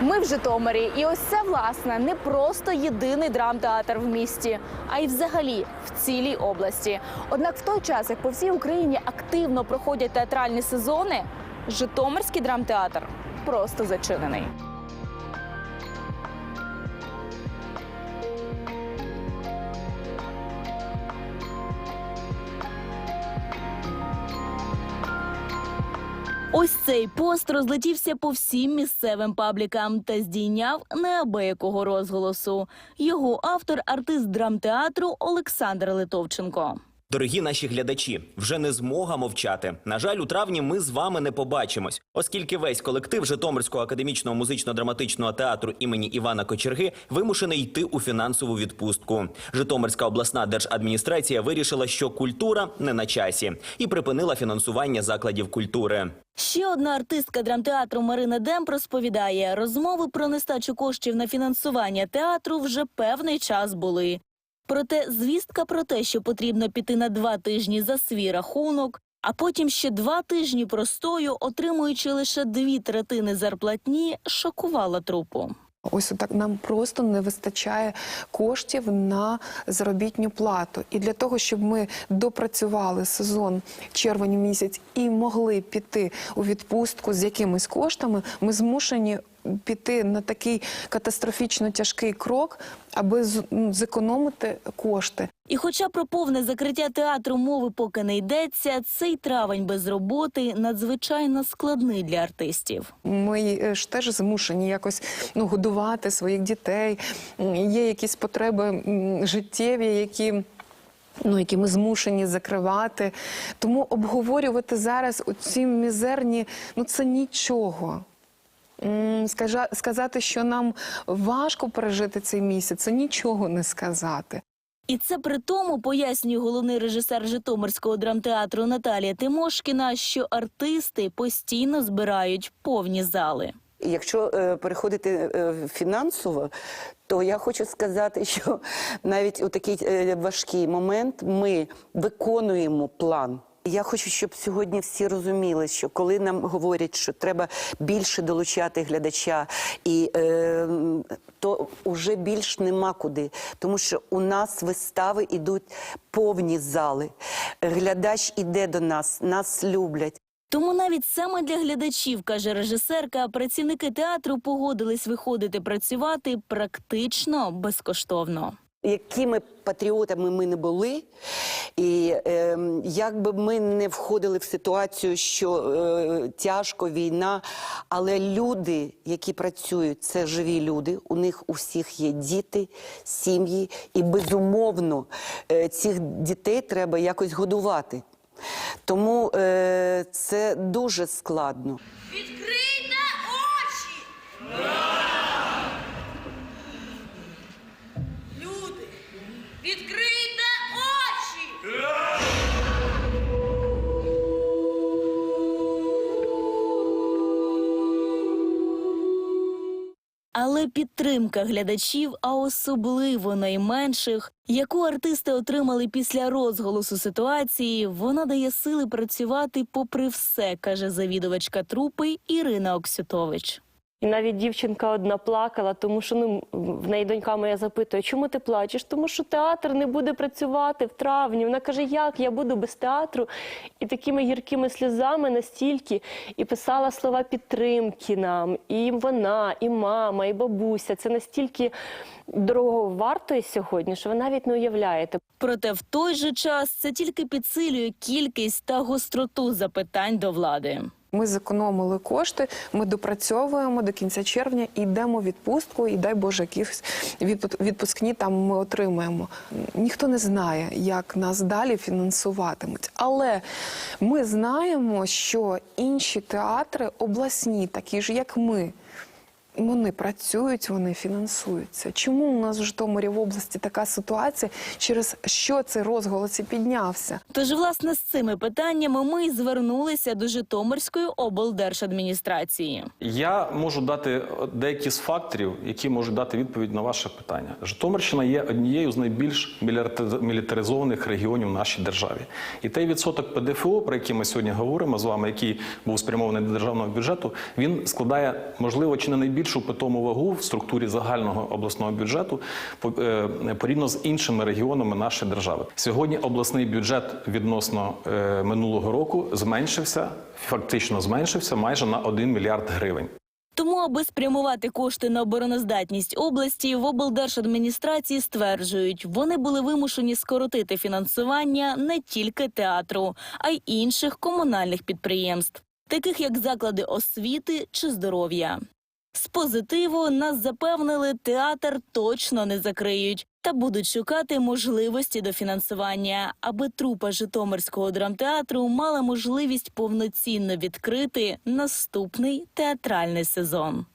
Ми в Житомирі, і ось це власне не просто єдиний драмтеатр в місті, а й взагалі в цілій області. Однак, в той час, як по всій Україні активно проходять театральні сезони, Житомирський драмтеатр просто зачинений. Ось цей пост розлетівся по всім місцевим паблікам та здійняв неабиякого розголосу. Його автор артист драмтеатру Олександр Литовченко. Дорогі наші глядачі, вже не змога мовчати. На жаль, у травні ми з вами не побачимось, оскільки весь колектив Житомирського академічного музично-драматичного театру імені Івана Кочерги вимушений йти у фінансову відпустку. Житомирська обласна держадміністрація вирішила, що культура не на часі, і припинила фінансування закладів культури. Ще одна артистка драмтеатру Марина Демп розповідає, розмови про нестачу коштів на фінансування театру вже певний час були. Проте звістка про те, що потрібно піти на два тижні за свій рахунок, а потім ще два тижні простою, отримуючи лише дві третини зарплатні, шокувала трупу. Ось так нам просто не вистачає коштів на заробітну плату. І для того, щоб ми допрацювали сезон червень місяць і могли піти у відпустку з якимись коштами, ми змушені піти на такий катастрофічно тяжкий крок, аби ну, зекономити кошти. І хоча про повне закриття театру мови поки не йдеться, цей травень без роботи надзвичайно складний для артистів. Ми е, ж теж змушені якось ну, годувати своїх дітей. Є якісь потреби життєві, які. Ну, які ми змушені закривати. Тому обговорювати зараз оці мізерні, ну це нічого. Сказати, що нам важко пережити цей місяць, це нічого не сказати. І це при тому, пояснює головний режисер Житомирського драмтеатру Наталія Тимошкіна, що артисти постійно збирають повні зали. Якщо е, переходити е, фінансово, то я хочу сказати, що навіть у такий е, важкий момент ми виконуємо план. Я хочу, щоб сьогодні всі розуміли, що коли нам говорять, що треба більше долучати глядача, і е, то вже більш нема куди, тому що у нас вистави йдуть повні зали. Глядач іде до нас, нас люблять. Тому навіть саме для глядачів, каже режисерка, працівники театру погодились виходити працювати практично безкоштовно. Якими патріотами ми не були, і е, як би ми не входили в ситуацію, що е, тяжко війна, але люди, які працюють, це живі люди. У них у всіх є діти, сім'ї, і безумовно е, цих дітей треба якось годувати. Тому е, це дуже складно. Відкрийте очі! Люди, відкрийте очі! Але підтримка глядачів, а особливо найменших, яку артисти отримали після розголосу ситуації, вона дає сили працювати попри все, каже завідувачка трупи Ірина Оксютович. І навіть дівчинка одна плакала, тому що ну в неї донька моя запитує, чому ти плачеш? Тому що театр не буде працювати в травні. Вона каже, як я буду без театру? І такими гіркими сльозами настільки і писала слова підтримки нам, і вона, і мама, і бабуся. Це настільки дорого вартує сьогодні, що ви навіть не уявляєте. Проте в той же час це тільки підсилює кількість та гостроту запитань до влади. Ми зекономили кошти, ми допрацьовуємо до кінця червня і йдемо в відпустку, і дай Боже, якісь відпу- відпускні там ми отримаємо. Ніхто не знає, як нас далі фінансуватимуть. Але ми знаємо, що інші театри обласні, такі ж як ми. Вони працюють, вони фінансуються. Чому у нас в Житомирі в області така ситуація, через що цей розголос і піднявся? Тож, власне, з цими питаннями ми й звернулися до Житомирської облдержадміністрації. Я можу дати деякі з факторів, які можуть дати відповідь на ваше питання. Житомирщина є однією з найбільш мілітаризованих регіонів в нашій державі. І той відсоток ПДФО, про який ми сьогодні говоримо з вами, який був спрямований до державного бюджету, він складає можливо чи не найбільшу питому вагу в структурі загального обласного бюджету е, порівняно з іншими регіонами нашої держави. Сьогодні обласний бюджет відносно е, минулого року зменшився, фактично зменшився майже на 1 мільярд гривень. Тому, аби спрямувати кошти на обороноздатність області, в облдержадміністрації стверджують, вони були вимушені скоротити фінансування не тільки театру, а й інших комунальних підприємств, таких як заклади освіти чи здоров'я. З позитиву нас запевнили, театр точно не закриють та будуть шукати можливості до фінансування, аби трупа Житомирського драмтеатру мала можливість повноцінно відкрити наступний театральний сезон.